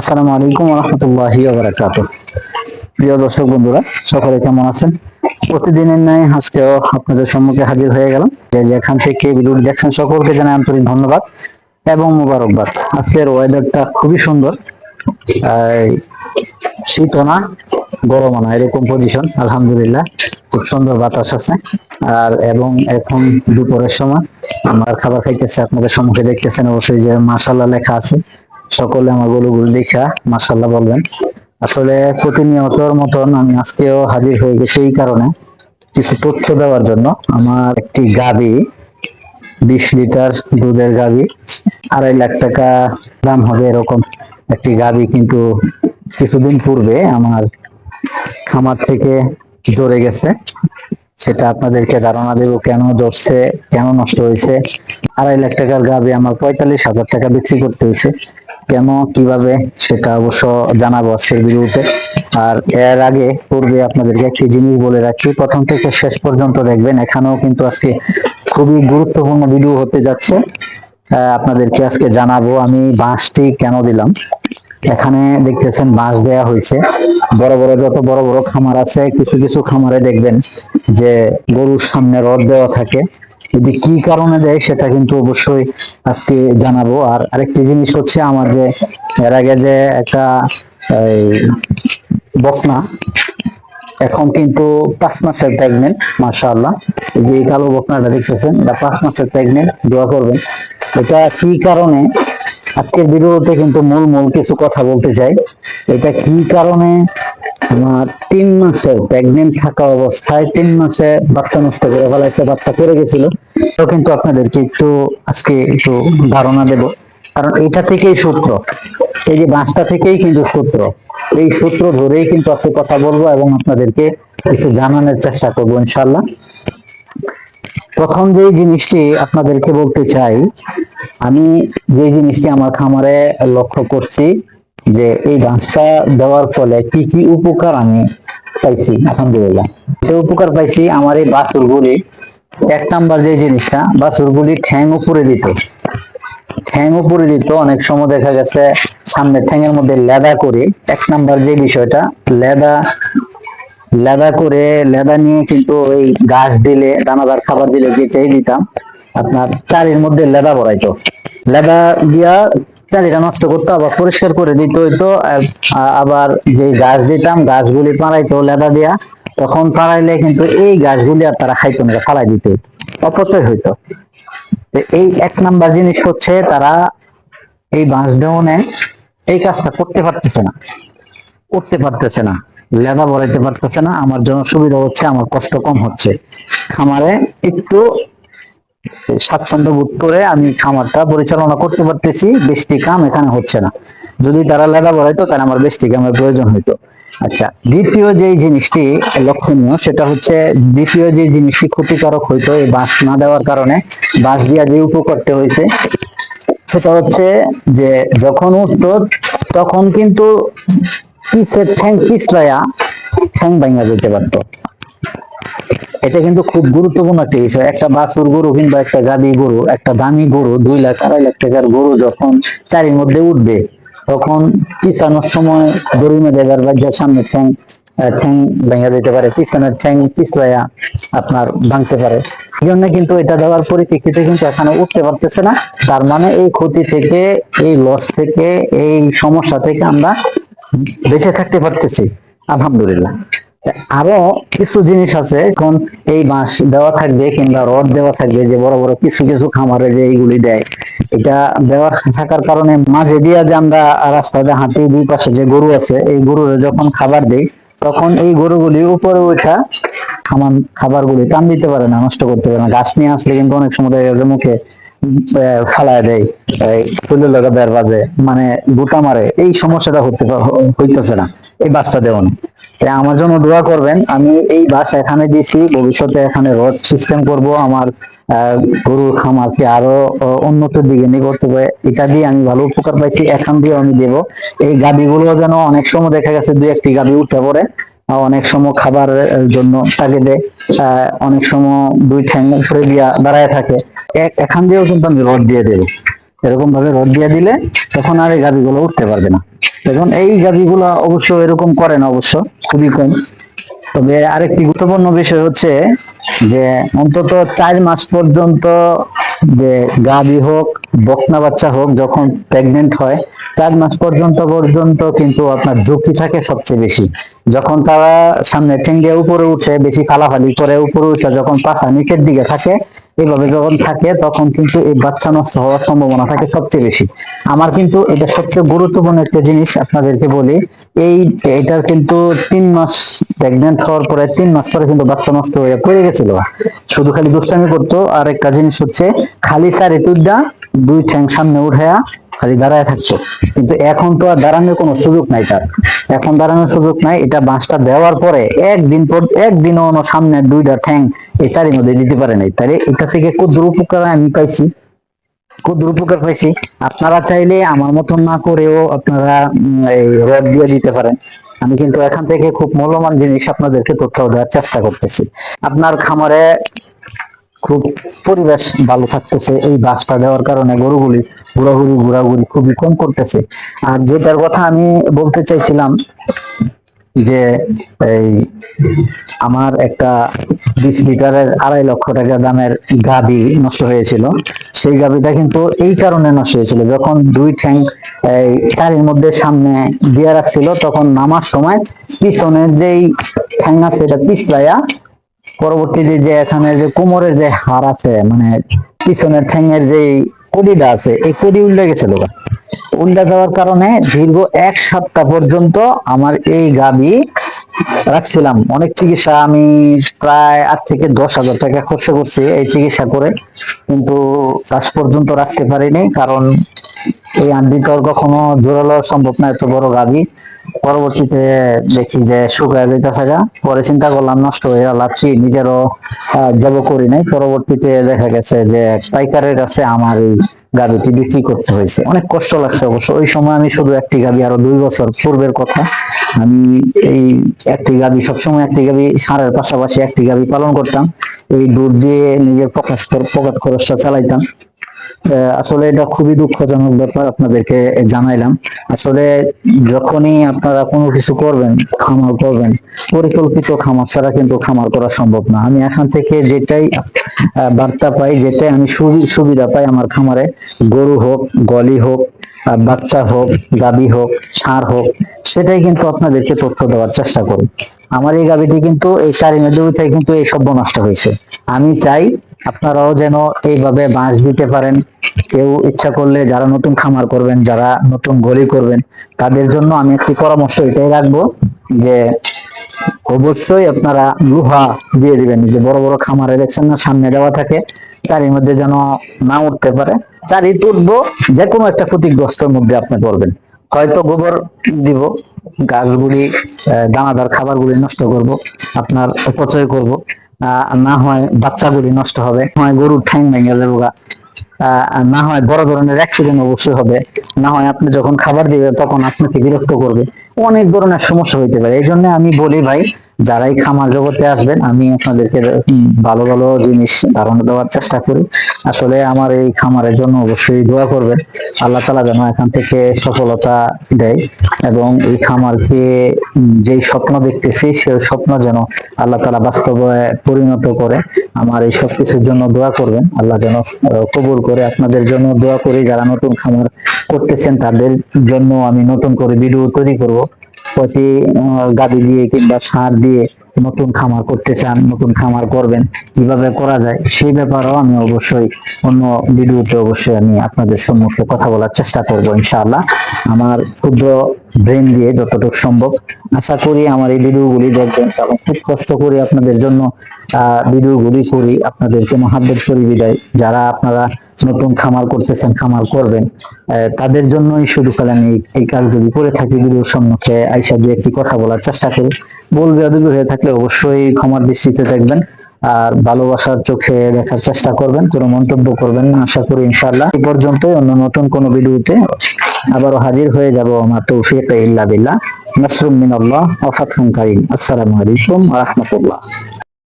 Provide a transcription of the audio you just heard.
আসসালামু আলাইকুম রহমতুল্লাহি বারাকাত প্রিয় দর্শক বন্ধুরা, সকলে কেমন আছেন? প্রতিদিনের ন্যায় আজকেও আপনাদের সম্মুখে হাজির হয়ে গেলাম। যে যেখান থেকে ভিডিওটি দেখছেন, সকলকে জানাই আন্তরিক ধন্যবাদ এবং মোবারকবাদ। আজকের ওয়েদারটা খুবই সুন্দর। শীতও না গরমও না এরকম পজিশন আলহামদুলিল্লাহ, খুব সুন্দর বাতাস আছে। আর এবং এখন দুপুরের সময়, আমার খাবার খাইতেছে, আপনাদের সম্মুখে দেখতেছেন, অবশ্যই যে মাসাল্লাহ লেখা আছে। সকলে আমার গরুগুলো দেখা মাসাল্লাহ বলবেন। আসলে প্রতিনিয়তর মতন আমি আজকেও হাজির হয়ে গেছি এই কারণে। কিছু তথ্য দেওয়ার জন্য। আমার একটি গাবি বিশ লিটার দুধের গাবি আড়াই লাখ টাকা দাম হবে এরকম একটি গাবি কিন্তু কিছুদিন পূর্বে আমার খামার থেকে জড়ে গেছে। সেটা আপনাদেরকে ধারণা দেবো কেন জড়ছে কেন নষ্ট হয়েছে। আড়াই লাখ টাকার গাবি আমার পঁয়তাল্লিশ হাজার টাকা বিক্রি করতে হয়েছে। কেন, কীভাবে, সেটা অবশ্য জানাব আজকের ভিডিওতে। আর এর আগে, পূর্বে আপনাদেরকে একটি জিনিস বলে রাখি, প্রথম থেকে শেষ পর্যন্ত দেখবেন, এখানেও কিন্তু আজকে খুবই গুরুত্বপূর্ণ ভিডিও হতে যাচ্ছে। আপনাদেরকে আজকে জানাব আমি বাঁশটি কেন দিলাম। এখানে দেখতেছেন বাঁশ দেয়া হয়েছে। বড় বড়, যত বড় বড় খামার আছে, কিছু কিছু খামারে দেখবেন যে গরুর সামনে রড দেওয়া থাকে। যদি কি কারণে দেয় সেটা কিন্তু অবশ্যই আজকে জানাব। আর আরেকটি জিনিস হচ্ছে আমার যে, এর আগে যে একটা বকনা, এখন কিন্তু পাঁচ মাসের প্রেগনেন্ট মাশাআল্লাহ। এই যে কালো বকনাটা দেখতেছেন, এটা পাঁচ মাসের প্রেগনেন্ট দোয়া করবেন। এটা কি কারণে? আজকের ভিডিওতে কিন্তু মূল মূল কিছু কথা বলতে চাই। এটা কি কারণে আমার তিন মাসে প্রেগনেন্ট থাকা অবস্থায় তিন মাসে বাচ্চা নষ্ট করে ফেলাইছে, বাচ্চা করে গেছিল। তো কিন্তু আপনাদেরকে একটু আজকে একটু ধারণা দেব। কারণ এটা থেকেই সূত্র। এই যে বাঁশটা থেকেই কিন্তু সূত্র। এই সূত্র ধরেই কিন্তু আজকে কথা বলব এবং আপনাদেরকে কিছু জানানোর চেষ্টা করব ইনশাল্লাহ প্রথম যে জিনিসটি আপনাদেরকে বলতে চাই, আমি যে জিনিসটি আমার খামারে লক্ষ্য করছি যে এই বাঁশটা দেওয়ার ফলে কি কি উপকার আমি পাইছি, আলহামদুলিল্লাহ। যে উপকার পাইছি, আমার এই বাছুরগুলি, এক নাম্বার যে জিনিসটা, বাছুরগুলি ঠ্যাং উপরে দিত। ঠ্যাং উপরে দিত, অনেক সময় দেখা গেছে সামনে ঠ্যাঙের মধ্যে লেদা করে, এক নাম্বার যে বিষয়টা, লেদা লেদা করে, লেদা নিয়ে কিন্তু ওই ঘাস দিলে, দানাদার খাবার দিলে যেটাই দিতাম, আপনার চারির মধ্যে লেদা ভরাইতো। লেদা দিয়া চারিটা নষ্ট করতো, আবার পরিষ্কার করে দিত হইতো আবার যে গাছ দিতাম, গাছগুলি পাড়াইতো লেদা দিয়া, তখন পাড়াইলে কিন্তু এই গাছগুলি আর তারা খাইতো না ফালাই দিত হইতো। অপচয় হইতো। এই এক নাম্বার জিনিস হচ্ছে তারা এই বাঁশ দেওয়ানে এই কাজটা করতে পারতেছে না। করতে পারতেছে না। লেদা বলাইতে পারতেছে না। আমার জন্য সুবিধা হচ্ছে, আমার কষ্ট কম হচ্ছে। খামারে একটু স্বাচ্ছন্দ্য বোধ করে আমি খামারটা পরিচালনা করতে পারতেছি বেশি কাম এখানে হচ্ছে না। যদি তারা তাহলে আমার বেশি কামের প্রয়োজন হইতো। আচ্ছা দ্বিতীয় যে জিনিসটি লক্ষণীয়, সেটা হচ্ছে দ্বিতীয় যে জিনিসটি ক্ষতিকারক হইতো, এই বাঁশ না দেওয়ার কারণে বাঁশ দিয়া যে উপকারটা হয়েছে, সেটা হচ্ছে যে যখন উঠতো, তখন কিন্তু পিসের ঠ্যাং পিছলাইয়া ঠ্যাং ভাঙা যেতে পারতো। এটা কিন্তু খুব গুরুত্বপূর্ণ একটা বিষয়। একটা বাছুর গরু কিংবা একটা গাবি গরু, একটা দামি গরু দুই লাখ আড়াই লাখ টাকার গরু যখন চারির মধ্যে উঠবে, তখন পিছানোর সময় গরু মেয়েদের বাজ্যের সামনে ঠ্যাং ঠ্যাং ভেঙে দিতে পারে। পিছনের ঠ্যাং পিছলাইয়া আপনার ভাঙতে পারে। এই জন্য কিন্তু এটা দেওয়ার পরিপ্রেক্ষিতে কিন্তু এখানে উঠতে পারতেছে না। তার মানে এই ক্ষতি থেকে, এই লস থেকে, এই সমস্যা থেকে আমরা বেঁচে থাকতে পারতেছি। আলহামদুলিল্লাহ। আরও কিছু জিনিস আছে, এখন এই বাঁশ দেওয়া থাকবে কিংবা রড দেওয়া থাকবে, যে বড় বড় কিছু কিছু খামারে যে এইগুলি দেয়, এটা দেওয়া থাকার কারণে মাঝে দিয়া যে আমরা রাস্তাতে হাঁটি, দুই পাশে যে গরু আছে, এই গরুর যখন খাবার দেই, তখন এই গরুগুলি উপরে ওঠা খামান খাবারগুলি টান দিতে পারে না, নষ্ট করতে পারে না। গাছ নিয়ে আসলে কিন্তু অনেক সময় দেখা যায় মুখে ফালায় দেয়। তুলে লগা বের বাজে মানে গুটা মারে। এই সমস্যাটা হতে হইতেছে না। এই বাসটা দেওয়া তাই আমার জন্য দোয়া করবেন আমি এই বাস এখানে দিছি ভবিষ্যতে এখানে রড সিস্টেম করব আমার গরুর খামারকে আরও আহ, উন্নতির দিকে নিয়ে করতে হবে। এটা দিয়ে আমি ভালো উপকার পাইছি এখান দিয়ে আমি দেব। এই গাড়িগুলো যেন অনেক সময় দেখা গেছে দুই একটি গাড়ি উঠে পড়ে। অনেক সময় খাবারের জন্য তাকে দেয়। অনেক সময় দুই ঠ্যাং উপরে দিয়া দাঁড়ায় থাকে। এখান দিয়েও কিন্তু আমি রড দিয়ে দেবো। এরকম ভাবে রড দিয়ে দিলে তখন আর এই গাভিগুলো উঠতে পারবে না। এখন এই গাভিগুলো অবশ্য এরকম করে না অবশ্য, খুবই কম। তবে আরেকটি গুরুত্বপূর্ণ বিষয় হচ্ছে যে অন্তত চার মাস পর্যন্ত যে গাভী হোক, বকনা বাচ্চা হোক, যখন প্রেগনেন্ট হয়, চার মাস পর্যন্ত পর্যন্ত কিন্তু আপনার ঝুঁকি থাকে সবচেয়ে বেশি। যখন তারা সামনে ঠেঙ্গে উপরে উঠে, বেশি ফালাফালি করে উপরে উঠে, যখন পাশা নিচের দিকে থাকে এইভাবে যখন থাকে, তখন কিন্তু এই বাচ্চা নষ্ট হওয়ার সম্ভাবনা থাকে সবচেয়ে বেশি। আমার কিন্তু এটা সবচেয়ে গুরুত্বপূর্ণ একটা জিনিস আপনাদেরকে বলি, এই এটার কিন্তু তিন মাস প্রেগনেন্ট হওয়ার পরে, তিন মাস পরে কিন্তু বাচ্চা নষ্ট হয়ে পড়ে গেছিল। শুধু খালি দুষ্টামি করতো আর একটা জিনিস হচ্ছে, খালি স্যার টুডা দুই ঠ্যাং সামনে উঠায়া খালি দাঁড়ায় থাকতো কিন্তু এখন তো আর দাঁড়ানোর কোনো সুযোগ নাই তার। এখন দাঁড়ানোর সুযোগ নাই, এটা বাঁশটা দেওয়ার পরে একদিন পর একদিনও ওনো সামনে দুইটা ঠ্যাং এই চারির মধ্যে দিতে পারে নাই। তাহলে এটা থেকে ক্ষুদ্র উপকার আমি পাইছি। ক্ষুদ্র উপকার পাইছি। আপনারা চাইলে আমার মতন না করেও আপনারা এই রড দিয়ে দিতে পারেন। আমি কিন্তু এখান থেকে খুব মূল্যবান জিনিস আপনাদেরকে তথ্য দেওয়ার চেষ্টা করতেছি। আপনার খামারে খুব পরিবেশ ভালো থাকতেছে এই বাসটা দেওয়ার কারণে গরুগুলি ঘোরাঘুরি ঘোরাঘুরি খুবই কম করতেছে। আর যেটার কথা আমি বলতে চাইছিলাম যে এই আমার একটা বিশ লিটারের আড়াই লক্ষ টাকা দামের গাবি নষ্ট হয়েছিল। সেই গাবিটা কিন্তু এই কারণে নষ্ট হয়েছিল। যখন দুই ঠ্যাং চারির মধ্যে সামনে দিয়ে রাখছিল, তখন নামার সময় পিছনের যেই ঠ্যাং আছে, এটা পিছলাইয়া পরবর্তীতে যে এখানে যে কোমরের যে হার আছে মানে পিছনের ঠ্যাঙের যে কডিটা আছে, এই কডি উল্টে গেছিল। উল্টে যাওয়ার কারণে দীর্ঘ এক সপ্তাহ পর্যন্ত আমার এই গাবি রাখছিলাম। অনেক চিকিৎসা আমি প্রায় আট থেকে দশ হাজার টাকা খরচ করছি এই চিকিৎসা করে। কিন্তু লাস্ট পর্যন্ত রাখতে পারিনি কারণ এই আন্ডি তো কখনো জোরালো সম্ভব না, এত বড় গাবি পরবর্তীতে দেখি যে শুকায় যেতেছে গা। পরে চিন্তা করলাম, নষ্ট হয়ে কি নিজেরও জব করি নাই। পরবর্তীতে দেখা গেছে যে পাইকারের কাছে আমার এই গাবিটি বিক্রি করতে হয়েছে। অনেক কষ্ট লাগছে অবশ্য। ওই সময় আমি শুধু একটি গাভি আরও দুই বছর পূর্বের কথা। আমি এই একটি গাভি সবসময় একটি গাভি সারের পাশাপাশি একটি গাভী পালন করতাম। এই দুধ দিয়ে নিজের পকেট পকেট খরচটা চালাইতাম। আসলে এটা খুবই দুঃখজনক ব্যাপার আপনাদেরকে জানাইলাম। আসলে যখনই আপনারা কোনো কিছু করবেন, খামার করবেন, পরিকল্পিত খামার ছাড়া কিন্তু খামার করা সম্ভব না। আমি এখান থেকে যেটাই বার্তা পাই, যেটাই আমি সুবিধা পাই আমার খামারে, গরু হোক, গলি হোক বাচ্চা হোক, গাবি হোক ষাঁড় হোক, সেটাই কিন্তু আপনাদেরকে তথ্য দেওয়ার চেষ্টা করি। আমার এই গাবিটি কিন্তু, এই চারি নদীতে কিন্তু এই সব নষ্ট হয়েছে। আমি চাই আপনারাও যেন এইভাবে বাঁশ দিতে পারেন। কেউ ইচ্ছা করলে যারা নতুন খামার করবেন, যারা নতুন গলি করবেন, তাদের জন্য আমি একটি পরামর্শ এটাই রাখব যে অবশ্যই আপনারা লোহা দিয়ে দিবেন। যে বড় বড় খামারে দেখছেন না, সামনে দেওয়া থাকে চারির মধ্যে যেন না উঠতে পারে। চারি তুটবো যে কোনো একটা ক্ষতিগ্রস্তের মধ্যে আপনি করবেন হয়তো গোবর দিব, গাছগুলি দানাদার খাবারগুলি নষ্ট করব, আপনার অপচয় করব। না হয় বাচ্চা গুলি নষ্ট হবে হয় গরুর ঠ্যাং ভেঙে যাব না হয় বড় ধরনের অ্যাক্সিডেন্ট অবশ্যই হবে। না হয় আপনি যখন খাবার দিবে তখন আপনাকে বিরক্ত করবে। অনেক ধরনের সমস্যা হইতে পারে। এই জন্য আমি বলি ভাই যারাই খামার জগতে আসবেন, আমি আপনাদেরকে ভালো ভালো জিনিস ধারণা দেওয়ার চেষ্টা করি। আসলে আমার এই খামারের জন্য অবশ্যই দোয়া করবেন। আল্লাহ তালা যেন এখান থেকে সফলতা দেয় এবং এই খামারকে যেই স্বপ্ন দেখতেছি, সেই স্বপ্ন যেন আল্লাহ তালা বাস্তবে পরিণত করে। আমার এই সব কিছুর জন্য দোয়া করবেন। আল্লাহ যেন কবুল করে আপনাদের জন্য দোয়া করি। যারা নতুন খামার করতেছেন, তাদের জন্য আমি নতুন করে ভিডিও তৈরি করব। প্রতি গাভী দিয়ে কিংবা সার দিয়ে নতুন খামার করতে চান, নতুন খামার করবেন, কীভাবে করা যায় সেই ব্যাপারেও আমি অবশ্যই অন্য ভিডিওতে অবশ্যই আমি আপনাদের সম্মুখে কথা বলার চেষ্টা করব, ইনশাআল্লাহ। আমার ক্ষুদ্র ব্রেন দিয়ে যতটুকু সম্ভব। আশা করি আমার এই ভিডিওগুলি দেখবেন কারণ খুব কষ্ট করে আপনাদের জন্য ভিডিওগুলি করি, আপনাদেরকে মহাব্বত করি বিদায়। যারা আপনারা নতুন খামার করতেছেন খামার করবেন তাদের জন্যই শুধু আমি এই- কাজগুলি করে থাকি, ভিডিওর সম্মুখে আইসা দিয়ে একটি কথা বলার চেষ্টা করি। বলবে অদূর হয়ে থাকলে অবশ্যই ক্ষমার দৃষ্টিতে দেখবেন আর ভালোবাসার চোখে দেখার চেষ্টা করবেন, কোনো মন্তব্য করবেন না, আশা করি ইনশাআল্লাহ। এই পর্যন্ত অন্য নতুন কোনো ভিডিওতে আবারও হাজির হয়ে যাব, আমার তৌফিক ইল্লা বিল্লাহ। নাসরুম মিনাল্লাহ ওয়া ফাতহুন আসসালামু আলাইকুম ওয়া রাহমাতুল্লাহ।